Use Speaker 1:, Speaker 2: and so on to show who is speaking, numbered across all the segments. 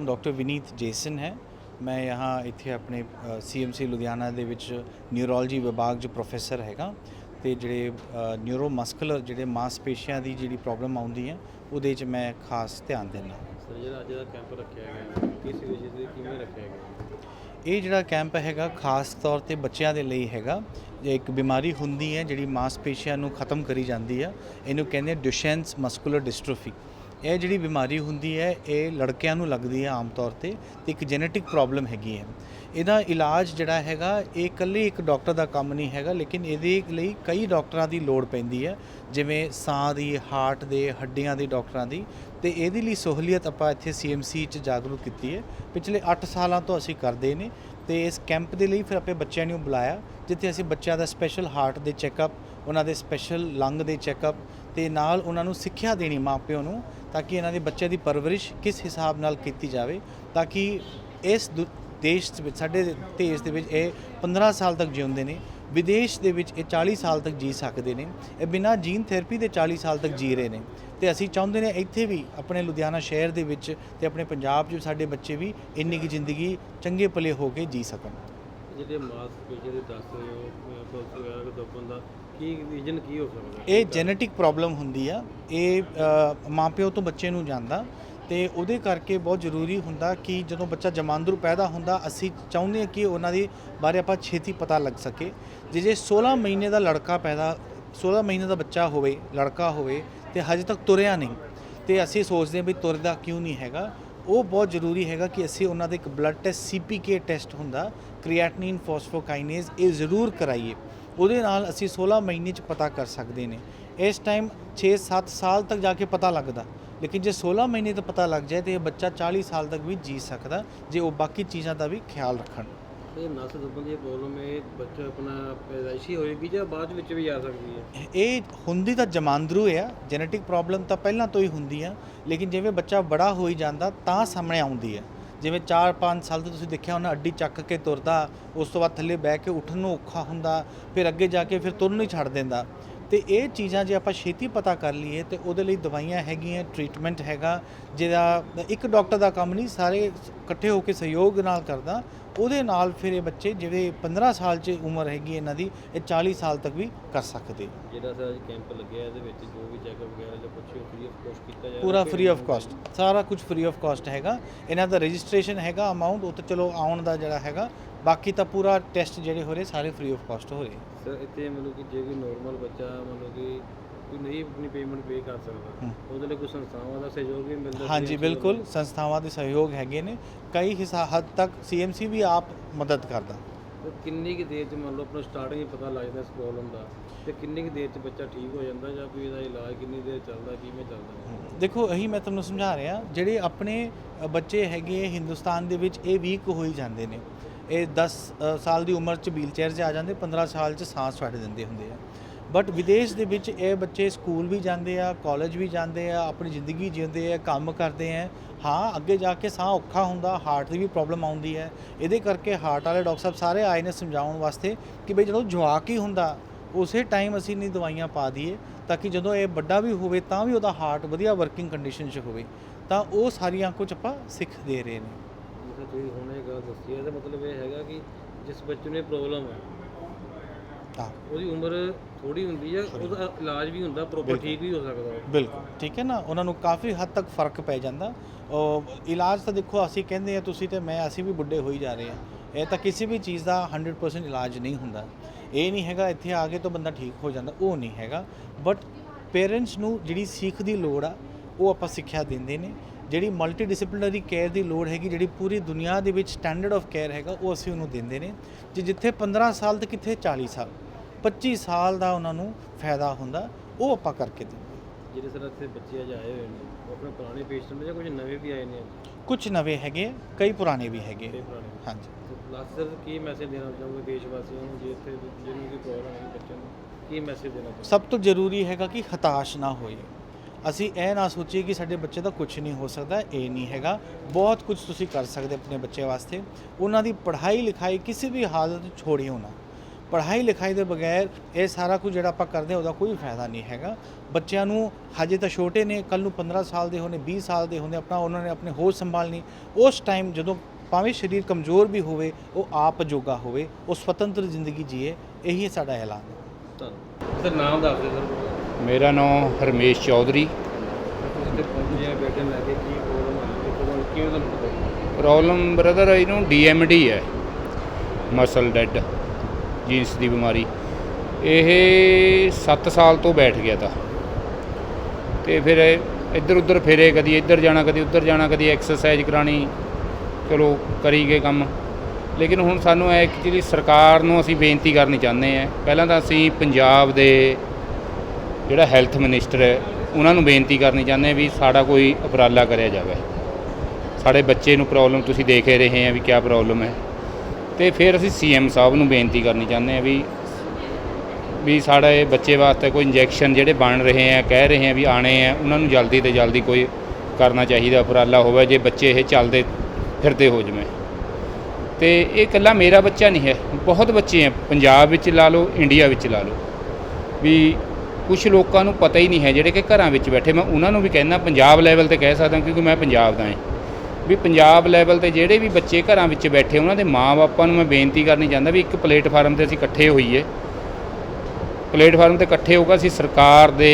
Speaker 1: ਨਾਮ ਡਾਕਟਰ ਵਿਨੀਤ ਜੇਸਨ ਹੈ। ਮੈਂ यहाँ ਇੱਥੇ ਆਪਣੇ ਸੀਐਮਸੀ ਲੁਧਿਆਣਾ ਦੇ ਵਿੱਚ ਨਿਊਰੋਲੋਜੀ ਵਿਭਾਗ 'ਚ ਪ੍ਰੋਫੈਸਰ ਹੈਗਾ। ਤੇ ਜਿਹੜੇ ਨਿਊਰੋ ਮਸਕੂਲਰ ਜਿਹੜੇ ਮਾਸਪੇਸ਼ੀਆਂ ਦੀ ਜਿਹੜੀ ਪ੍ਰੋਬਲਮ ਆਉਂਦੀ ਹੈ ਉਹਦੇ 'ਚ ਮੈਂ ਖਾਸ ਧਿਆਨ ਦਿੰਦਾ।
Speaker 2: ਸਰ ਜਿਹੜਾ ਅੱਜ ਦਾ ਕੈਂਪ ਰੱਖਿਆ ਗਿਆ ਕਿਸ ਵਿਸ਼ੇ ਤੇ ਕਿਵੇਂ ਰੱਖਿਆ ਗਿਆ
Speaker 1: ਇਹ ਜਿਹੜਾ ਕੈਂਪ ਹੈਗਾ ਖਾਸ ਤੌਰ ਤੇ ਬੱਚਿਆਂ ਦੇ ਲਈ ਹੈਗਾ। ਜੇ ਇੱਕ ਬਿਮਾਰੀ ਹੁੰਦੀ ਹੈ ਜਿਹੜੀ ਮਾਸਪੇਸ਼ੀਆਂ ਨੂੰ ਖਤਮ ਕਰੀ ਜਾਂਦੀ ਹੈ। ਇਹਨੂੰ ਕਹਿੰਦੇ ਡੁਸ਼ੈਂਸ ਮਸਕੂਲਰ ਡਿਸਟ੍ਰੋਫੀ ਇਹ ਜਿਹੜੀ ਬਿਮਾਰੀ ਹੁੰਦੀ ਹੈ, ਇਹ ਲੜਕਿਆਂ ਨੂੰ ਲੱਗਦੀ ਹੈ ਆਮ ਤੌਰ ਤੇ ਤੇ ਇੱਕ ਜੈਨੇਟਿਕ ਪ੍ਰੋਬਲਮ ਹੈਗੀ ਹੈ। ਇਹਦਾ ਇਲਾਜ ਜਿਹੜਾ ਹੈਗਾ, ਇਹ ਇਕੱਲੇ ਇੱਕ ਡਾਕਟਰ ਦਾ ਕੰਮ ਨਹੀਂ ਹੈਗਾ, ਲੇਕਿਨ ਇਹਦੇ ਲਈ ਕਈ ਡਾਕਟਰਾਂ ਦੀ ਲੋੜ ਪੈਂਦੀ ਹੈ, ਜਿਵੇਂ ਸਾਹ ਦੀ ਹਾਰਟ ਦੇ, ਹੱਡੀਆਂ ਦੇ ਡਾਕਟਰਾਂ ਦੀ। ਤੇ ਇਹਦੇ ਲਈ ਸਹੂਲੀਅਤ ਆਪਾਂ ਇੱਥੇ ਸੀਐਮਸੀ ਚ ਜਾਗਰੂਕ ਕੀਤੀ ਹੈ। ਪਿਛਲੇ 8 ਸਾਲਾਂ ਤੋਂ ਅਸੀਂ ਕਰਦੇ ਨੇ ਤੇ ਇਸ ਕੈਂਪ ਦੇ ਲਈ ਫਿਰ ਆਪਣੇ ਬੱਚਿਆਂ ਨੂੰ ਬੁਲਾਇਆ, ਜਿੱਥੇ ਅਸੀਂ ਬੱਚਿਆਂ ਦਾ ਸਪੈਸ਼ਲ ਹਾਰਟ ਦੇ ਚੈੱਕਅਪ ਉਹਨਾਂ ਦੇ ਸਪੈਸ਼ਲ ਲੰਗ ਦੇ ਚੈੱਕਅਪ ਤੇ ਨਾਲ ਉਹਨਾਂ ਨੂੰ ਸਿੱਖਿਆ ਦੇਣੀ ਮਾਪਿਆਂ ਨੂੰ ਤਾਂ ਕਿ ਇਹਨਾਂ ਦੇ ਬੱਚੇ ਦੀ ਪਰਵਰਿਸ਼ ਕਿਸ ਹਿਸਾਬ ਨਾਲ ਕੀਤੀ ਜਾਵੇ ਤਾਂ ਕਿ ਇਸ ਦੁ- ਦੇਸ਼ ਦੇ ਵਿੱਚ, ਸਾਡੇ ਦੇਸ਼ ਦੇ ਵਿੱਚ ਇਹ 15 ਸਾਲ ਤੱਕ ਜਿਉਂਦੇ ਨੇ, ਵਿਦੇਸ਼ ਦੇ ਵਿੱਚ ਇਹ 40 ਸਾਲ ਤੱਕ ਜੀ ਸਕਦੇ ਨੇ, ਇਹ ਬਿਨਾਂ ਜੀਨ ਥੈਰੇਪੀ ਦੇ 40 ਸਾਲ ਤੱਕ ਜੀ ਰਹੇ ਨੇ। ਤੇ ਅਸੀਂ ਚਾਹੁੰਦੇ ਨੇ ਇੱਥੇ ਵੀ ਆਪਣੇ ਲੁਧਿਆਣਾ ਸ਼ਹਿਰ ਦੇ ਵਿੱਚ ਤੇ ਆਪਣੇ ਪੰਜਾਬ 'ਚ ਸਾਡੇ ਬੱਚੇ ਵੀ ਇੰਨੀ ਕੀ ਜ਼ਿੰਦਗੀ ਚੰਗੇ ਭਲੇ ਹੋ ਕੇ ਜੀ ਸਕਣ।
Speaker 2: ਜਿਹੜੇ ਮਾਸ ਦੇ ਦੱਸ ਰਹੇ ਹੋ ਪੁਲਿਸ ਵਗੈਰਾ ਦਾ ਕੀ ਰੀਜਨ ਕੀ ਹੋ ਸਕਦਾ?
Speaker 1: ਇਹ ਜੈਨੇਟਿਕ ਪ੍ਰੋਬਲਮ ਹੁੰਦੀ ਆ। ਇਹ ਅ, ਮਾਪਿਓ ਤੋਂ ਬੱਚੇ ਨੂੰ ਜਾਂਦਾ ਤੇ ਉਹਦੇ ਕਰਕੇ ਬਹੁਤ ਜ਼ਰੂਰੀ ਹੁੰਦਾ ਕਿ ਜਦੋਂ ਬੱਚਾ ਜਮਾਂਦਰੂ ਪੈਦਾ ਹੁੰਦਾ ਅਸੀਂ ਚਾਹੁੰਦੇ ਹਾਂ ਕਿ ਉਹਨਾਂ ਦੇ ਬਾਰੇ ਆਪਾਂ ਛੇਤੀ ਪਤਾ ਲੱਗ ਸਕੇ। ਜੇ ਜੇ 16 ਮਹੀਨੇ ਦਾ ਲੜਕਾ ਪੈਦਾ 16 ਮਹੀਨੇ ਦਾ ਬੱਚਾ ਹੋਵੇ ਲੜਕਾ ਹੋਵੇ ਤੇ ਹਜੇ ਤੱਕ ਤੁਰਿਆ ਨਹੀਂ ਤੇ ਅਸੀਂ ਸੋਚਦੇ ਹਾਂ ਵੀ ਤੁਰਦਾ ਕਿਉਂ ਨਹੀਂ ਹੈਗਾ। ਉਹ ਬਹੁਤ ਜ਼ਰੂਰੀ ਹੈਗਾ ਕਿ ਅਸੀਂ ਉਹਨਾਂ ਦਾ ਇੱਕ ਬਲੱਡ ਟੈਸਟ ਸੀਪੀਕੇ ਟੈਸਟ ਹੁੰਦਾ ਕ੍ਰੀਐਟਿਨਿਨ ਫਾਸਫੋਕਾਈਨੇਜ਼ ਇਹ ਜ਼ਰੂਰ ਕਰਾਈਏ। ਉਹਦੇ ਨਾਲ ਅਸੀਂ 16 ਮਹੀਨੇ ਚ ਪਤਾ ਕਰ ਸਕਦੇ ਨੇ। ਇਸ ਟਾਈਮ 6-7 ਸਾਲ ਤੱਕ ਜਾ ਕੇ ਪਤਾ ਲੱਗਦਾ। ਲੇਕਿਨ ਜੇ 16 ਮਹੀਨੇ ਤੋਂ ਪਤਾ ਲੱਗ ਜਾਏ ਤੇ ਇਹ ਬੱਚਾ 40 ਸਾਲ ਤੱਕ ਵੀ ਜੀ ਸਕਦਾ ਜੇ ਉਹ ਬਾਕੀ ਚੀਜ਼ਾਂ ਦਾ ਵੀ ਖਿਆਲ ਰੱਖਣ।
Speaker 2: ਇਹ ਨਸ ਦੱਬਣ ਦੀ ਪ੍ਰੋਬਲਮ ਇਹ ਬੱਚਾ ਆਪਣਾ ਪੈਦਾਇਸ਼ੀ ਹੋਏਗੀ ਜਾਂ ਬਾਅਦ ਵਿੱਚ ਵੀ ਆ ਸਕਦੀ ਹੈ?
Speaker 1: ਇਹ ਹੁੰਦੀ ਤਾਂ ਜਮਾਂਦਰੂ ਆ ਜੈਨੇਟਿਕ ਪ੍ਰੋਬਲਮ ਤਾਂ ਪਹਿਲਾਂ ਤੋਂ ਹੀ ਹੁੰਦੀ ਆ ਲੇਕਿਨ ਜਿਵੇਂ ਬੱਚਾ ਬੜਾ ਹੋਈ ਜਾਂਦਾ ਤਾਂ ਸਾਹਮਣੇ ਆਉਂਦੀ ਹੈ ਜਿਵੇਂ 4-5 ਸਾਲ ਤੋਂ ਤੁਸੀਂ ਦੇਖਿਆ ਉਹਨਾਂ ਅੱਡੀ ਚੱਕ ਕੇ ਤੁਰਦਾ, ਉਸ ਤੋਂ ਬਾਅਦ ਥੱਲੇ ਬਹਿ ਕੇ ਉੱਠਣ ਨੂੰ ਔਖਾ ਹੁੰਦਾ, ਫਿਰ ਅੱਗੇ ਜਾ ਕੇ ਫਿਰ ਤੁਰਨ ਨਹੀਂ ਛੱਡ ਦਿੰਦਾ। ਤੇ ਇਹ ਚੀਜ਼ਾਂ ਜੇ ਆਪਾਂ ਛੇਤੀ ਪਤਾ ਕਰ ਲਈਏ ਤੇ ਉਹਦੇ ਲਈ ਦਵਾਈਆਂ ਹੈਗੀਆਂ ਟ੍ਰੀਟਮੈਂਟ ਹੈਗਾ ਜਿਹਦਾ ਇੱਕ ਡਾਕਟਰ ਦਾ ਕੰਮ ਨਹੀਂ ਸਾਰੇ ਇਕੱਠੇ ਹੋ ਕੇ ਸਹਿਯੋਗ ਨਾਲ ਕਰਦਾ। ਉਹਦੇ ਨਾਲ ਫਿਰ ਇਹ ਬੱਚੇ ਜਿਹੜੇ 15 ਸਾਲ 'ਚ ਉਮਰ ਹੈਗੀ ਇਹਨਾਂ ਦੀ ਇਹ 40 ਸਾਲ ਤੱਕ ਵੀ ਕਰ ਸਕਦੇ।
Speaker 2: ਜਿਹੜਾ ਸਰ ਕੈਂਪ ਲੱਗਿਆ ਇਹਦੇ ਵਿੱਚ ਜੋ ਵੀ ਚੈੱਕਅਪ ਵਗੈਰਾ ਜਾਂ ਕੁਛ ਫ੍ਰੀ ਆਫ ਕੋਸਟ ਕੀਤਾ ਜਾਏਗਾ
Speaker 1: ਪੂਰਾ ਫ੍ਰੀ ਆਫ ਕਾਸਟ ਸਾਰਾ ਕੁਝ ਫ੍ਰੀ ਆਫ ਕਾਸਟ ਹੈਗਾ। ਇਹਨਾਂ ਦਾ ਰਜਿਸਟ੍ਰੇਸ਼ਨ ਹੈਗਾ ਅਮਾਉਂਟ ਉਹ ਤਾਂ ਚਲੋ ਆਉਣ ਦਾ ਜਿਹੜਾ ਹੈਗਾ ਬਾਕੀ ਤਾਂ ਪੂਰਾ ਟੈਸਟ ਜਿਹੜੇ ਹੋ ਰਹੇ ਸਾਰੇ ਫ੍ਰੀ ਆਫ ਕਾਸਟ ਹੋ ਰਹੇ
Speaker 2: ਸਰ ਇੱਥੇ ਮਤਲਬ ਕਿ ਜੇ ਕੋਈ ਨੋਰਮਲ ਬੱਚਾ ਮਤਲਬ ਕਿ ਕੋਈ ਨਹੀਂ ਆਪਣੀ ਪੇਮੈਂਟ ਪੇ ਕਰ ਸਕਦਾ। ਉਹਦੇ ਲਈ ਕੋਈ ਸੰਸਥਾਵਾਂ ਦਾ ਸਹਿਯੋਗ ਵੀ ਮਿਲਦਾ
Speaker 1: ਹਾਂਜੀ ਬਿਲਕੁਲ ਸੰਸਥਾਵਾਂ ਦੇ ਸਹਿਯੋਗ ਹੈਗੇ ਨੇ ਕਈ ਹਿਸਾ ਹੱਦ ਤੱਕ ਸੀਐਮਸੀ ਵੀ ਆਪ ਮਦਦ ਕਰਦਾ।
Speaker 2: ਤੇ ਕਿੰਨੀ ਕੁ ਦੇਰ ਚ ਮੰਨ ਲਓ ਆਪਣਾ ਸਟਾਰਟਿੰਗ ਪਤਾ ਲੱਗ ਜਾਂਦਾ ਇਸ ਪ੍ਰੋਬਲਮ ਦਾ ਤੇ ਕਿੰਨੀ ਕੁ ਦੇਰ ਚ ਬੱਚਾ ਠੀਕ ਹੋ ਜਾਂਦਾ ਜਾਂ ਕੋਈ ਇਹਦਾ ਇਲਾਜ ਕਿੰਨੀ ਦੇਰ ਚੱਲਦਾ ਕਿਵੇਂ ਚੱਲਦਾ
Speaker 1: ਦੇਖੋ ਇਹੀ ਮੈਂ ਤੁਹਾਨੂੰ ਸਮਝਾ ਰਿਹਾ ਜਿਹੜੇ ਆਪਣੇ ਬੱਚੇ ਹੈਗੇ ਹਿੰਦੁਸਤਾਨ ਦੇ ਵਿੱਚ ਇਹ ਵੀਕ ਹੋਈ ਜਾਂਦੇ ਨੇ ਇਹ 10 ਸਾਲ ਦੀ ਉਮਰ 'ਚ ਵੀਲ ਚੇਅਰ 'ਚ ਆ ਜਾਂਦੇ 15 ਸਾਲ 'ਚ ਸਾਹ ਛੱਡ ਦਿੰਦੇ ਹੁੰਦੇ ਆ। ਬਟ ਵਿਦੇਸ਼ ਦੇ ਵਿੱਚ ਇਹ ਬੱਚੇ ਸਕੂਲ ਵੀ ਜਾਂਦੇ ਆ ਕਾਲਜ ਵੀ ਜਾਂਦੇ ਆ, ਆਪਣੀ ਜ਼ਿੰਦਗੀ ਜਿਉਂਦੇ ਆ, ਕੰਮ ਕਰਦੇ ਆ। ਹਾਂ, ਅੱਗੇ ਜਾ ਕੇ ਸਾਹ ਔਖਾ ਹੁੰਦਾ ਹਾਰਟ ਦੀ ਵੀ ਪ੍ਰੋਬਲਮ ਆਉਂਦੀ ਹੈ। ਇਹਦੇ ਕਰਕੇ ਹਾਰਟ ਵਾਲੇ ਡਾਕਟਰ ਸਾਹਿਬ ਸਾਰੇ ਆਏ ਨੇ ਸਮਝਾਉਣ ਵਾਸਤੇ ਕਿ ਬਈ ਜਦੋਂ ਜਵਾਕ ਹੀ ਹੁੰਦਾ, ਉਸੇ ਟਾਈਮ ਅਸੀਂ ਨਹੀਂ ਦਵਾਈਆਂ ਪਾ ਦਈਏ, ਤਾਂ ਕਿ ਜਦੋਂ ਇਹ ਵੱਡਾ ਵੀ ਹੋਵੇ, ਤਾਂ ਵੀ ਉਹਦਾ ਹਾਰਟ ਵਧੀਆ ਵਰਕਿੰਗ ਕੰਡੀਸ਼ਨ 'ਚ ਹੋਵੇ। ਤਾਂ ਉਹ ਸਾਰੀਆਂ ਕੁਝ ਆਪਾਂ ਸਿੱਖ ਦੇ ਰਹੇ ਨੇ।
Speaker 2: ਜਿਵੇਂ ਤੁਸੀਂ ਹੁਣ ਇਹ ਗੱਲ ਦੱਸੀ ਹੈ। ਇਹਦਾ ਮਤਲਬ ਇਹ ਹੈਗਾ ਕਿ ਜਿਸ ਬੱਚੇ ਨੂੰ ਪ੍ਰੋਬਲਮ ਹੈ
Speaker 1: ਹਾਂ।
Speaker 2: ਉਹਦੀ ਉਮਰ ਥੋੜੀ ਹੁੰਦੀ ਹੈ ਉਹਦਾ ਇਲਾਜ ਵੀ ਹੁੰਦਾ ਪ੍ਰੋਪਰ ਠੀਕ ਵੀ ਹੋ ਸਕਦਾ।
Speaker 1: ਬਿਲਕੁਲ। ਠੀਕ ਹੈ ਨਾ? ਉਹਨਾਂ ਨੂੰ ਕਾਫੀ ਹੱਦ ਤੱਕ ਫ਼ਰਕ ਪੈ ਜਾਂਦਾ। ਉਹ ਇਲਾਜ ਤਾਂ ਦੇਖੋ ਅਸੀਂ ਕਹਿੰਦੇ ਆ ਤੁਸੀਂ ਤੇ ਮੈਂ ਅਸੀਂ ਵੀ ਬੁੱਢੇ ਹੋਈ ਜਾ ਰਹੇ ਆ ਇਹ ਤਾਂ ਕਿਸੇ ਵੀ ਚੀਜ਼ ਦਾ 100% ਇਲਾਜ ਨਹੀਂ ਹੁੰਦਾ। ਇਹ ਨਹੀਂ ਹੈਗਾ ਇੱਥੇ ਆ ਕੇ ਤਾਂ ਬੰਦਾ ਠੀਕ ਹੋ ਜਾਂਦਾ ਉਹ ਨਹੀਂ ਹੈਗਾ। ਬਟ ਪੇਰੈਂਟਸ ਨੂੰ ਜਿਹੜੀ ਸਿੱਖ ਦੀ ਲੋੜ ਆ ਉਹ ਆਪਾਂ ਸਿੱਖਿਆ ਦਿੰਦੇ ਨੇ। ਜਿਹੜੀ ਮਲਟੀ ਡਿਸਪਲਿਨਰੀ ਕੇਅਰ ਦੀ ਲੋੜ ਹੈਗੀ ਜਿਹੜੀ ਪੂਰੀ ਦੁਨੀਆ ਦੇ ਵਿੱਚ ਸਟੈਂਡਰਡ ਆਫ ਕੇਅਰ ਹੈਗਾ ਉਹ ਅਸੀਂ ਉਹਨੂੰ ਦਿੰਦੇ ਨੇ। ਜੇ ਜਿੱਥੇ 15 ਸਾਲ ਤੇ ਕਿੱਥੇ 40 ਸਾਲ 25 ਸਾਲ ਦਾ ਉਹਨਾਂ ਨੂੰ ਫਾਇਦਾ ਹੁੰਦਾ ਉਹ ਆਪਾਂ ਕਰਕੇ ਦਿੰਦੇ
Speaker 2: ਜਿਹੜੇ ਸਰ ਇੱਥੇ ਬੱਚੇ ਅੱਜ ਆਏ ਹੋਏ ਨੇ ਉਹ ਆਪਣੇ ਪੁਰਾਣੇ ਪੇਸ਼ੈਂਟ ਨੇ ਜਾਂ ਕੁਝ ਨਵੇਂ ਵੀ ਆਏ ਨੇ
Speaker 1: ਕੁਝ ਨਵੇਂ ਹੈਗੇ ਕਈ ਪੁਰਾਣੇ ਵੀ ਹੈਗੇ ਹਾਂਜੀ।
Speaker 2: ਲਾਸਟ ਸਰ ਕੀ ਮੈਸੇਜ ਦੇਣਾ ਚਾਹੋਗੇ ਦੇਸ਼ ਵਾਸੀਆਂ ਨੂੰ ਜੇ ਇੱਥੇ ਜਿਹਨੂੰ ਕੋਈ ਪ੍ਰੋਬਲਮ ਹੈ ਬੱਚਿਆਂ ਨੂੰ ਕੀ ਮੈਸੇਜ ਦੇਣਾ ਚਾਹੋਗੇ?
Speaker 1: ਸਭ ਤੋਂ ਜ਼ਰੂਰੀ ਹੈਗਾ ਕਿ ਹਤਾਸ਼ ਨਾ ਹੋਈਏ। ਅਸੀਂ ਇਹ ਨਾ ਸੋਚੀਏ ਕਿ ਸਾਡੇ ਬੱਚੇ ਦਾ ਕੁਝ ਨਹੀਂ ਹੋ ਸਕਦਾ ਇਹ ਨਹੀਂ ਹੈਗਾ ਬਹੁਤ ਕੁਝ ਤੁਸੀਂ ਕਰ ਸਕਦੇ ਆਪਣੇ ਬੱਚੇ ਵਾਸਤੇ ਉਹਨਾਂ ਦੀ ਪੜ੍ਹਾਈ ਲਿਖਾਈ ਕਿਸੇ ਵੀ ਹਾਲਤ 'ਚ ਛੋੜਿਓ ਹੋਣਾ ਪੜ੍ਹਾਈ ਲਿਖਾਈ ਦੇ ਬਗੈਰ ਇਹ ਸਾਰਾ ਕੁਝ ਜਿਹੜਾ ਆਪਾਂ ਕਰਦੇ ਹਾਂ ਉਹਦਾ ਕੋਈ ਫਾਇਦਾ ਨਹੀਂ ਹੈਗਾ ਬੱਚਿਆਂ ਨੂੰ ਹਜੇ ਤਾਂ ਛੋਟੇ ਨੇ ਕੱਲ ਨੂੰ 15 ਸਾਲ ਦੇ ਹੋਣੇ 20 ਸਾਲ ਦੇ ਹੋਣੇ ਆਪਣਾ ਉਹਨਾਂ ਨੇ ਆਪਣੇ ਹੋਸ਼ ਸੰਭਾਲਣੀ ਉਸ ਟਾਈਮ ਜਦੋਂ ਭਾਵੇਂ ਸਰੀਰ ਕਮਜ਼ੋਰ ਵੀ ਹੋਵੇ ਉਹ ਆਪ ਜੋਗਾ ਹੋਵੇ ਉਹ ਸੁਤੰਤਰ ਜ਼ਿੰਦਗੀ ਜੀਏ ਇਹੀ ਸਾਡਾ ਐਲਾਨ ਹੈ
Speaker 2: ਸਰ ਨਾਮ ਦੱਸ ਦਿਓ ਸਰ
Speaker 3: ਮੇਰਾ ਨਾਮ ਹਰਮੇਸ਼ ਚੌਧਰੀ।
Speaker 2: ਪ੍ਰੋਬਲਮ ਆ ਗਈ ਤੁਹਾਨੂੰ ਕਿਵੇਂ ਤੁਹਾਨੂੰ
Speaker 3: ਬ੍ਰਦਰ ਇਹਨੂੰ ਡੀਐਮਡੀ ਹੈ। ਮਸਲ ਡੈਡ ਜੀਨਸ ਦੀ ਬਿਮਾਰੀ। ਇਹ 7 ਸਾਲ ਤੋਂ ਬੈਠ ਗਿਆ ਤਾ। ਤੇ ਫਿਰ ਇੱਧਰ ਉੱਧਰ ਫਿਰੇ, ਕਦੀ ਇੱਧਰ ਜਾਣਾ, ਕਦੀ ਉੱਧਰ ਜਾਣਾ, ਕਦੀ ਐਕਸਰਸਾਈਜ਼ ਕਰਾਣੀ ਚਲੋ, ਕਰੀ ਗਏ ਕੰਮ। ਲੇਕਿਨ ਹੁਣ ਸਾਨੂੰ ਐਕਚੁਅਲੀ ਸਰਕਾਰ ਨੂੰ ਅਸੀਂ ਬੇਨਤੀ ਕਰਨੀ ਚਾਹੁੰਦੇ ਆ ਪਹਿਲਾਂ ਤਾਂ ਅਸੀਂ ਪੰਜਾਬ ਦੇ ਜਿਹੜਾ ਹੈਲਥ ਮਿਨਿਸਟਰ ਹੈ, ਉਹਨਾਂ ਨੂੰ ਬੇਨਤੀ ਕਰਨੀ ਚਾਹੁੰਦੇ ਵੀ ਸਾਡਾ ਕੋਈ ਉਪਰਾਲਾ ਕਰਿਆ ਜਾਵੇ। ਸਾਡੇ ਬੱਚੇ ਨੂੰ ਪ੍ਰੋਬਲਮ ਤੁਸੀਂ ਦੇਖ ਹੀ ਰਹੇ ਆ ਵੀ ਕੀ ਪ੍ਰੋਬਲਮ ਹੈ। ਤੇ ਫਿਰ ਅਸੀਂ ਸੀਐਮ ਸਾਹਿਬ ਨੂੰ ਬੇਨਤੀ ਕਰਨੀ ਚਾਹੁੰਦੇ ਆ ਵੀ ਵੀ ਸਾਡਾ ਇਹ ਬੱਚੇ ਵਾਸਤੇ ਕੋਈ ਇੰਜੈਕਸ਼ਨ ਜਿਹੜੇ ਬਣ ਰਹੇ ਆ, ਕਹਿ ਰਹੇ ਆ ਵੀ ਆਣੇ ਆ, ਉਹਨਾਂ ਨੂੰ ਜਲਦੀ ਤੇ ਜਲਦੀ ਕੋਈ ਕਰਨਾ ਚਾਹੀਦਾ ਉਪਰਾਲਾ ਹੋਵੇ, ਜੇ ਬੱਚੇ ਇਹ ਚੱਲਦੇ ਫਿਰਦੇ ਹੋ ਜਵੇਂ। ਤੇ ਇਹ ਇਕੱਲਾ ਮੇਰਾ ਬੱਚਾ ਨਹੀਂ ਹੈ, ਬਹੁਤ ਬੱਚੇ ਆ, ਪੰਜਾਬ ਵਿੱਚ ਲਾ ਲਓ ਇੰਡੀਆ ਵਿੱਚ ਲਾ ਲਓ। ਵੀ ਕੁਝ ਲੋਕਾਂ ਨੂੰ ਪਤਾ ਹੀ ਨਹੀਂ ਹੈ ਜਿਹੜੇ ਕਿ ਘਰਾਂ ਵਿੱਚ ਬੈਠੇ। ਮੈਂ ਉਹਨਾਂ ਨੂੰ ਵੀ ਕਹਿੰਦਾ, ਪੰਜਾਬ ਲੈਵਲ ਤੇ ਕਹਿ ਸਕਦਾ ਕਿਉਂਕਿ ਮੈਂ ਪੰਜਾਬ ਦਾ ਹਾਂ। ਵੀ ਪੰਜਾਬ ਲੈਵਲ ਤੇ ਜਿਹੜੇ ਵੀ ਬੱਚੇ ਘਰਾਂ ਵਿੱਚ ਬੈਠੇ, ਉਹਨਾਂ ਦੇ ਮਾਪਿਆਂ ਨੂੰ ਮੈਂ ਬੇਨਤੀ ਕਰਨੀ ਚਾਹੁੰਦਾ ਵੀ ਇੱਕ ਪਲੇਟਫਾਰਮ ਤੇ ਅਸੀਂ ਇਕੱਠੇ ਹੋਈਏ। ਪਲੇਟਫਾਰਮ ਤੇ ਇਕੱਠੇ ਹੋ ਕੇ ਅਸੀਂ ਸਰਕਾਰ ਦੇ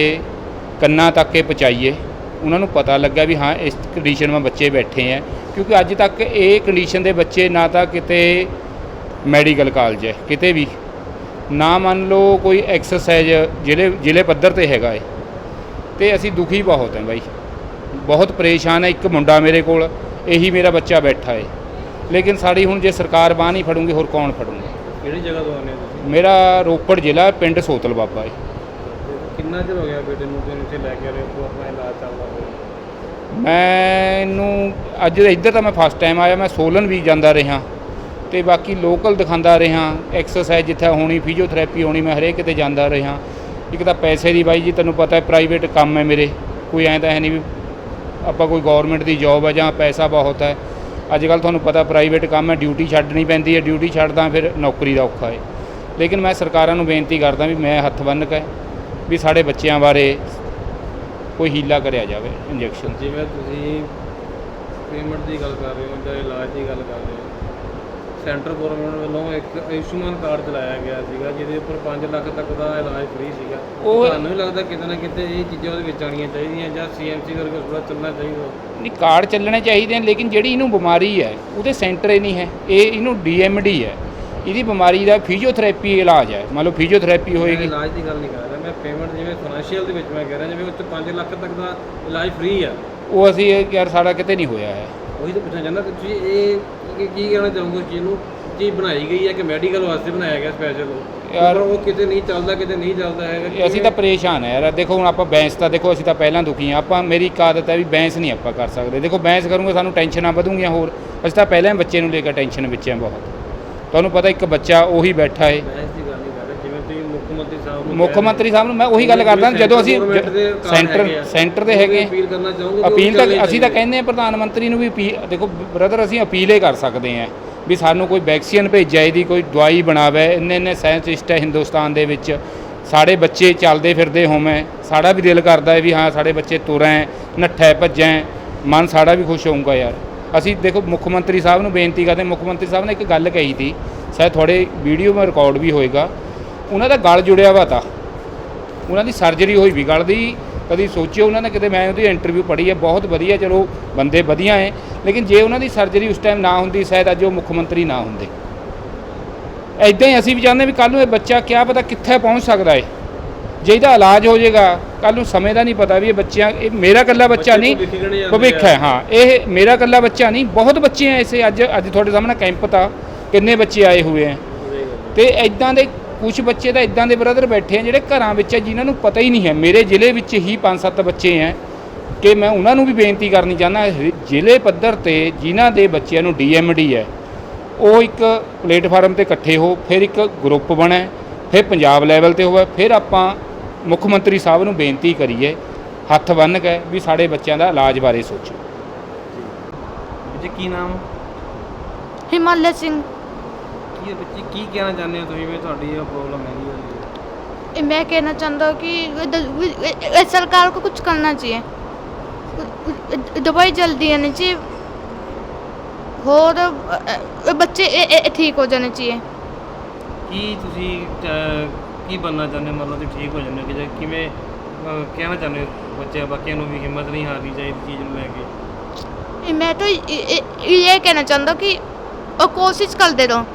Speaker 3: ਕੰਨਾਂ ਤੱਕ ਇਹ ਪਹੁੰਚਾਈਏ। ਉਹਨਾਂ ਨੂੰ ਪਤਾ ਲੱਗਾ ਵੀ ਹਾਂ, ਇਸ ਕੰਡੀਸ਼ਨ 'ਮਾ ਬੱਚੇ ਬੈਠੇ ਆ। ਕਿਉਂਕਿ ਅੱਜ ਤੱਕ ਇਹ ਕੰਡੀਸ਼ਨ ਦੇ ਬੱਚੇ ਨਾ ਤਾਂ ਕਿਤੇ ਮੈਡੀਕਲ ਕਾਲਜ ਹੈ, ਕਿਤੇ ਵੀ। ਨਾ ਮੰਨ ਲਓ ਕੋਈ ਐਕਸਰਸਾਈਜ਼ ਜ਼ਿਲ੍ਹੇ ਜ਼ਿਲ੍ਹੇ ਪੱਧਰ ਤੇ ਹੈਗਾ ਏ ਤੇ ਅਸੀਂ ਦੁਖੀ ਬਹੁਤ ਹਾਂ ਬਾਈ। ਬਹੁਤ ਪਰੇਸ਼ਾਨ ਹੈ ਇੱਕ ਮੁੰਡਾ ਮੇਰੇ ਕੋਲ ਇਹੀ ਮੇਰਾ ਬੱਚਾ ਬੈਠਾ ਏ ਲੇਕਿਨ ਸਾਡੀ ਹੁਣ ਜੇ ਸਰਕਾਰ ਬਾਂਹ ਨਹੀਂ ਫੜੂਗੀ ਹੋਰ ਕੌਣ ਫੜੂਗਾ?
Speaker 2: ਕਿਹੜੀ ਜਗ੍ਹਾ ਤੋਂ ਆਉਂਦੇ ਹੋ ਤੁਸੀਂ?
Speaker 3: ਮੇਰਾ ਰੋਪੜ ਜ਼ਿਲ੍ਹਾ ਪਿੰਡ ਸੋਤਲ ਬਾਬਾ ਏ
Speaker 2: ਕਿੰਨਾ ਚਿਰ ਹੋ ਗਿਆ ਬੇਟੇ ਨੂੰ ਤੁਸੀਂ ਇੱਥੇ ਲੈ ਕੇ ਆ ਰਹੇ ਹੋ? ਆਪਣਾ ਇਲਾਜ ਚੱਲਦਾ ਹੋਇਆ
Speaker 3: ਮੈਨੂੰ ਅੱਜ ਇੱਧਰ ਤਾਂ ਮੈਂ ਫਸਟ ਟਾਈਮ ਆਇਆ ਮੈਂ ਸੋਲਨ ਵੀ ਜਾਂਦਾ ਰਿਹਾ। ਤੇ ਬਾਕੀ ਲੋਕਲ ਦਿਖਾਉਂਦਾ ਰਿਹਾ ਐਕਸਰਸਾਈਜ਼ ਜਿੱਥੇ ਹੋਣੀ ਫਿਜ਼ੀਓਥੈਰੇਪੀ ਹੋਣੀ, ਮੈਂ ਹਰੇਕ ਕਿਤੇ ਜਾਂਦਾ ਰਿਹਾ। ਇੱਕ ਤਾਂ ਪੈਸੇ ਦੀ ਬਾਈ ਜੀ, ਤੈਨੂੰ ਪਤਾ ਹੈ ਪ੍ਰਾਈਵੇਟ ਕੰਮ ਹੈ ਮੇਰੇ। ਕੋਈ ਐਂ ਤਾਂ ਹੈ ਨਹੀਂ ਵੀ ਆਪਾਂ ਕੋਈ ਗਵਰਨਮੈਂਟ ਦੀ ਜੌਬ ਹੈ ਜਾਂ ਪੈਸਾ ਬਹੁਤ ਹੈ। ਅੱਜ ਕੱਲ ਤੁਹਾਨੂੰ ਪਤਾ ਪ੍ਰਾਈਵੇਟ ਕੰਮ ਹੈ ਡਿਊਟੀ ਛੱਡਣੀ ਪੈਂਦੀ ਹੈ ਡਿਊਟੀ ਛੱਡਦਾ ਫਿਰ ਨੌਕਰੀ ਦਾ ਔਖਾ ਹੈ। ਲੇਕਿਨ ਮੈਂ ਸਰਕਾਰਾਂ ਨੂੰ ਬੇਨਤੀ ਕਰਦਾ ਵੀ ਮੈਂ ਹੱਥ ਬੰਨ ਕੇ ਵੀ ਸਾਡੇ ਬੱਚਿਆਂ ਬਾਰੇ ਕੋਈ ਹੀਲਾ ਕਰਿਆ ਜਾਵੇ ਇੰਜੈਕਸ਼ਨ
Speaker 2: ਜਿਵੇਂ ਤੁਸੀਂ ਪੇਮੈਂਟ ਦੀ ਗੱਲ ਕਰ ਰਹੇ ਹੋ ਜਾਂ ਇਲਾਜ ਦੀ ਗੱਲ ਕਰ ਰਹੇ ਹੋ ਸੈਂਟਰ ਗਵਰਨਮੈਂਟ ਵੱਲੋਂ ਇੱਕ ਆਯੁਸ਼ਮਾਨ ਕਾਰਡ ਚਲਾਇਆ ਗਿਆ ਸੀਗਾ ਜਿਹਦੇ ਉੱਪਰ 5 ਲੱਖ ਤੱਕ ਦਾ ਇਲਾਜ ਫ੍ਰੀ ਸੀਗਾ।
Speaker 3: ਉਹ-
Speaker 2: ਤੁਹਾਨੂੰ ਵੀ ਲੱਗਦਾ ਕਿਤੇ ਨਾ ਕਿਤੇ ਇਹ ਚੀਜ਼ਾਂ ਉਹਦੇ ਵਿੱਚ ਆਉਣੀਆਂ ਚਾਹੀਦੀਆਂ ਜਾਂ ਸੀਐਮਸੀ ਕਰਕੇ ਥੋੜਾ ਚੱਲਣਾ ਚਾਹੀਦਾ?
Speaker 3: ਨਹੀਂ ਕਾਰਡ ਚੱਲਣੇ ਚਾਹੀਦੇ ਨੇ ਲੇਕਿਨ ਜਿਹੜੀ ਇਹਨੂੰ ਬਿਮਾਰੀ ਹੈ ਉਹਦੇ ਸੈਂਟਰ ਹੀ ਨਹੀਂ ਹੈ। ਇਹ ਇਹਨੂੰ ਡੀਐਮਡੀ ਹੈ। ਇਹਦੀ ਬਿਮਾਰੀ ਦਾ ਫਿਜ਼ੀਓਥੈਰੇਪੀ ਇਲਾਜ ਹੈ। ਮੰਨ ਲਓ ਫਿਜ਼ੀਓਥੈਰੇਪੀ
Speaker 2: ਮੈਂ
Speaker 3: ਹੋਏਗੀ।
Speaker 2: ਇਲਾਜ ਦੀ ਗੱਲ ਨਹੀਂ ਕਰ ਰਿਹਾ ਮੈਂ ਪੇਮੈਂਟ ਜਿਵੇਂ ਫਾਈਨੈਂਸ਼ੀਅਲ ਦੇ ਵਿੱਚ ਮੈਂ ਕਹਿ ਰਿਹਾ ਜਿਵੇਂ ਉੱਚ 5 ਲੱਖ ਤੱਕ ਦਾ ਇਲਾਜ ਫ੍ਰੀ ਆ।
Speaker 3: ਉਹ ਅਸੀਂ ਇਹ ਯਾਰ ਸਾਡਾ ਕਿਤੇ ਨਹੀਂ ਹੋਇਆ ਹੈ।
Speaker 2: ਉਹੀ ਤਾਂ ਪੁੱਛਣਾ ਚਾਹੁੰਦਾ ਕਿ ਤੁਸੀਂ ਇਹ ਕੀ- ਕੀ ਕਹਿਣਾ ਚਾਹੋਗੇ ਉਸ ਚੀਜ਼ ਨੂੰ? ਚੀਜ਼ ਬਣਾਈ ਗਈ ਹੈ ਕਿ ਮੈਡੀਕਲ ਵਾਸਤੇ ਬਣਾਇਆ ਗਿਆ ਸਪੈਸ਼ਲ
Speaker 3: ਯਾਰ-
Speaker 2: ਉਹ ਕਿਤੇ ਨਹੀਂ ਚੱਲਦਾ ਕਿਤੇ ਨਹੀਂ ਚੱਲਦਾ ਹੈਗਾ
Speaker 3: ਅਸੀਂ ਤਾਂ ਪਰੇਸ਼ਾਨ ਹੈ ਯਾਰ। ਦੇਖੋ ਹੁਣ ਆਪਾਂ ਬੈਂਸ ਤਾਂ ਦੇਖੋ ਅਸੀਂ ਤਾਂ ਪਹਿਲਾਂ ਦੁਖੀ ਹਾਂ। ਆਪਾਂ ਮੇਰੀ ਇੱਕ ਆਦਤ ਹੈ ਵੀ ਬੈਂਸ ਨਹੀਂ ਆਪਾਂ ਕਰ ਸਕਦੇ। ਦੇਖੋ ਬੈਂਸ ਕਰੂੰਗੇ ਸਾਨੂੰ ਟੈਨਸ਼ਨਾਂ ਵਧੂਗੀਆਂ ਹੋਰ। ਅਸੀਂ ਤਾਂ ਪਹਿਲਾਂ ਹੀ ਬੱਚੇ ਨੂੰ ਲੈ ਕੇ ਟੈਨਸ਼ਨ ਵਿੱਚ ਹਾਂ ਬਹੁਤ। ਤੁਹਾਨੂੰ ਪਤਾ ਇੱਕ ਬੱਚਾ ਉਹੀ ਬੈਠਾ ਹੈ
Speaker 2: ਮੈਂ ਇਸ ਦੀ ਗੱਲ ਨਹੀਂ ਕਰ ਰਿਹਾ ਜਿਵੇਂ ਤੁਸੀਂ ਮੁੱਖ ਮੰਤਰੀ ਸਾਹਿਬ ਨੂੰ
Speaker 3: ਮੁੱਖ ਮੰਤਰੀ ਸਾਹਿਬ ਨੂੰ ਮੈਂ ਉਹੀ ਗੱਲ ਕਰਦਾ ਜਦੋਂ ਅਸੀਂ ਸੈਂਟਰ ਸੈਂਟਰ ਦੇ ਹੈਗੇ
Speaker 2: ਅਪੀਲ
Speaker 3: ਤਾਂ ਅਸੀਂ ਤਾਂ। ਕਹਿੰਦੇ ਆ ਪ੍ਰਧਾਨ ਮੰਤਰੀ ਨੂੰ ਵੀ ਦੇਖੋ ਬ੍ਰਦਰ ਅਸੀਂ ਅਪੀਲ ਹੀ ਕਰ ਸਕਦੇ ਆ ਵੀ ਸਾਨੂੰ ਕੋਈ ਵੈਕਸੀਨ ਭੇਜਿਆ ਇਹਦੀ ਕੋਈ ਦਵਾਈ ਬਣਾਵੇ। ਇੰਨੇ ਇੰਨੇ ਸਾਇੰਟਿਸਟ ਹੈ ਹਿੰਦੁਸਤਾਨ ਦੇ ਵਿੱਚ। ਸਾਡੇ ਬੱਚੇ ਚੱਲਦੇ ਫਿਰਦੇ ਹੋਵੇਂ ਸਾਡਾ ਵੀ ਦਿਲ ਕਰਦਾ ਹੈ ਵੀ ਹਾਂ ਸਾਡੇ ਬੱਚੇ ਤੁਰੈਂ ਨੱਠੇ ਭੱਜੈਂ। ਮਨ ਸਾਡਾ ਵੀ ਖੁਸ਼ ਹੋਊਗਾ ਯਾਰ। ਅਸੀਂ ਦੇਖੋ ਮੁੱਖ ਮੰਤਰੀ ਸਾਹਿਬ ਨੂੰ ਬੇਨਤੀ ਕਰਦੇ ਮੁੱਖ ਮੰਤਰੀ ਸਾਹਿਬ ਨੇ ਇੱਕ ਗੱਲ ਕਹੀ ਸੀ ਸ਼ਾਇਦ ਤੁਹਾਡੇ ਵੀਡੀਓ ਮੈਂ ਰਿਕਾਰਡ ਵੀ ਹੋਏਗਾ। ਉਹਨਾਂ ਦਾ ਗਲ ਜੁੜਿਆ ਵਾ ਤਾ। ਉਹਨਾਂ ਦੀ ਸਰਜਰੀ ਹੋਈ ਵੀ ਗਲ ਦੀ। ਕਦੀ ਸੋਚਿਓ ਉਹਨਾਂ ਨੇ ਕਿਤੇ ਮੈਂ ਉਹਦੀ ਇੰਟਰਵਿਊ ਪੜ੍ਹੀ ਹੈ ਬਹੁਤ ਵਧੀਆ ਚਲੋ ਬੰਦੇ ਵਧੀਆ ਹੈ। ਲੇਕਿਨ ਜੇ ਉਹਨਾਂ ਦੀ ਸਰਜਰੀ ਉਸ ਟਾਈਮ ਨਾ ਹੁੰਦੀ ਸ਼ਾਇਦ ਅੱਜ ਉਹ ਮੁੱਖ ਮੰਤਰੀ ਨਾ ਹੁੰਦੇ। ਐਦਾਂ ਹੀ ਅਸੀਂ ਵੀ ਚਾਹੁੰਦੇ ਵੀ ਕੱਲ ਨੂੰ ਇਹ ਬੱਚਾ ਕਿਆ ਪਤਾ ਕਿੱਥੇ ਪਹੁੰਚ ਸਕਦਾ ਹੈ। ਜੇ ਇਹਦਾ ਇਲਾਜ ਹੋ ਜਾਏਗਾ ਕੱਲ ਨੂੰ ਸਮੇਂ ਦਾ ਨਹੀਂ ਪਤਾ ਵੀ ਇਹ ਬੱਚਿਆਂ ਇਹ ਮੇਰਾ ਇਕੱਲਾ ਬੱਚਾ ਨਹੀਂ
Speaker 2: ਭਵਿੱਖ।
Speaker 3: ਹੈ ਹਾਂ ਇਹ ਮੇਰਾ ਇਕੱਲਾ ਬੱਚਾ ਨਹੀਂ ਬਹੁਤ ਬੱਚੇ ਐ ਐਸੇ ਅੱਜ ਅੱਜ ਤੁਹਾਡੇ ਸਾਹਮਣੇ ਕੈਂਪ ਤਾਂ ਕਿੰਨੇ ਬੱਚੇ ਆਏ ਹੋਏ ਹੈ ਤੇ ਇਦਾਂ ਦੇ ਕੁਝ ਬੱਚੇ ਤਾਂ ਇਦਾਂ ਦੇ ਬ੍ਰਦਰ ਬੈਠੇ ਆ ਜਿਹੜੇ ਘਰਾਂ ਵਿੱਚ ਆ ਜਿਨ੍ਹਾਂ ਨੂੰ ਪਤਾ ਹੀ ਨਹੀਂ ਹੈ। ਮੇਰੇ ਜ਼ਿਲ੍ਹੇ ਵਿੱਚ ਹੀ 5-7 ਬੱਚੇ ਆ ਕਿ ਮੈਂ ਉਹਨਾਂ ਨੂੰ ਵੀ ਬੇਨਤੀ ਕਰਨੀ ਚਾਹੁੰਦਾ ਹ- ਜ਼ਿਲ੍ਹੇ ਪੱਧਰ ਤੇ ਜਿਨ੍ਹਾਂ ਦੇ ਬੱਚਿਆਂ ਨੂੰ ਡੀਐਮਡੀ ਹੈ ਉਹ ਇੱਕ ਪਲੇਟਫਾਰਮ ਤੇ ਇਕੱਠੇ ਹੋ ਫਿਰ ਇੱਕ ਗਰੁੱਪ ਬਣੇ ਫਿਰ ਪੰਜਾਬ ਲੈਵਲ ਤੇ ਹੋਵੇ ਫਿਰ ਆਪਾਂ ਮੁੱਖ ਮੰਤਰੀ ਸਾਹਿਬ ਨੂੰ ਬੇਨਤੀ ਕਰੀਏ ਹੱਥ ਬੰਨ੍ਹ ਕੇ ਵੀ ਸਾਡੇ ਬੱਚਿਆਂ ਦਾ ਇਲਾਜ ਬਾਰੇ ਸੋਚੋ।
Speaker 2: ਜੀ ਕੀ ਨਾਮ?
Speaker 4: ਹਿਮਾਲਿਆ ਸਿੰਘ।
Speaker 2: ਕੀ ਬੱਚੀ ਕੀ ਕਹਿਣਾ ਚਾਹੁੰਦੇ ਹੋ ਤੁਸੀਂ ਵੀ ਤੁਹਾਡੀ ਇਹ ਪ੍ਰੋਬਲਮ ਹੈਗੀ ਹੈ
Speaker 4: मैं कहना चाहता हूँ कि द- ए- सरकार को कुछ करना चाहिए दवाई जल्दी आनी चाहिए और अ, बच्चे ए- ए- ठीक हो जाने चाहिए
Speaker 2: ਕੀ ਤੁਸੀਂ ਅਹ, ਕੀ ਬਣਨਾ ਚਾਹੁੰਦੇ ਹੋ ਮਤਲਬ ਤੁਸੀਂ ਠੀਕ ਹੋ ਜਾਂਦੇ ਹੋ ਕਿ ਜੇ ਕਿਵੇਂ ਅਹ, ਕਹਿਣਾ ਚਾਹੁੰਦੇ ਹੋ ਬੱਚੇ ਬਾਕੀਆਂ ਨੂੰ ਵੀ ਹਿੰਮਤ ਨਹੀਂ ਹਾਰਨੀ ਚਾਹੀਦੀ ਚੀਜ਼ ਨੂੰ ਲੈ ਕੇ
Speaker 4: मैं तो ये ये कहना चाहता हूँ कि और कोशिश करते रहो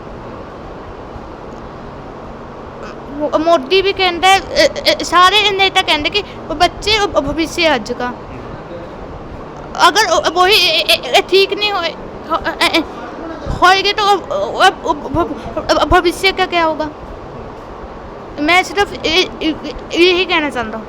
Speaker 4: ਮੋਦੀ ਵੀ ਕਹਿੰਦਾ ਸਾਰੇ ਨੇਤਾ ਕਹਿੰਦੇ ਕਿ ਬੱਚੇ ਉਹ ਭਵਿੱਖ ਅੱਜ ਦਾ। ਅਗਰ ਉਹੀ ਠੀਕ ਨਹੀਂ ਹੋਏ, ਹੋ- ਹੋਏਗੇ ਤਾਂ ਭਵਿੱਖ ਦਾ ਕੀ ਹੋਗਾ ਮੈਂ ਸਿਰਫ ਇਹ, ਇਹ- ਇਹੀ ਕਹਿਣਾ ਚਾਹੁੰਦਾ।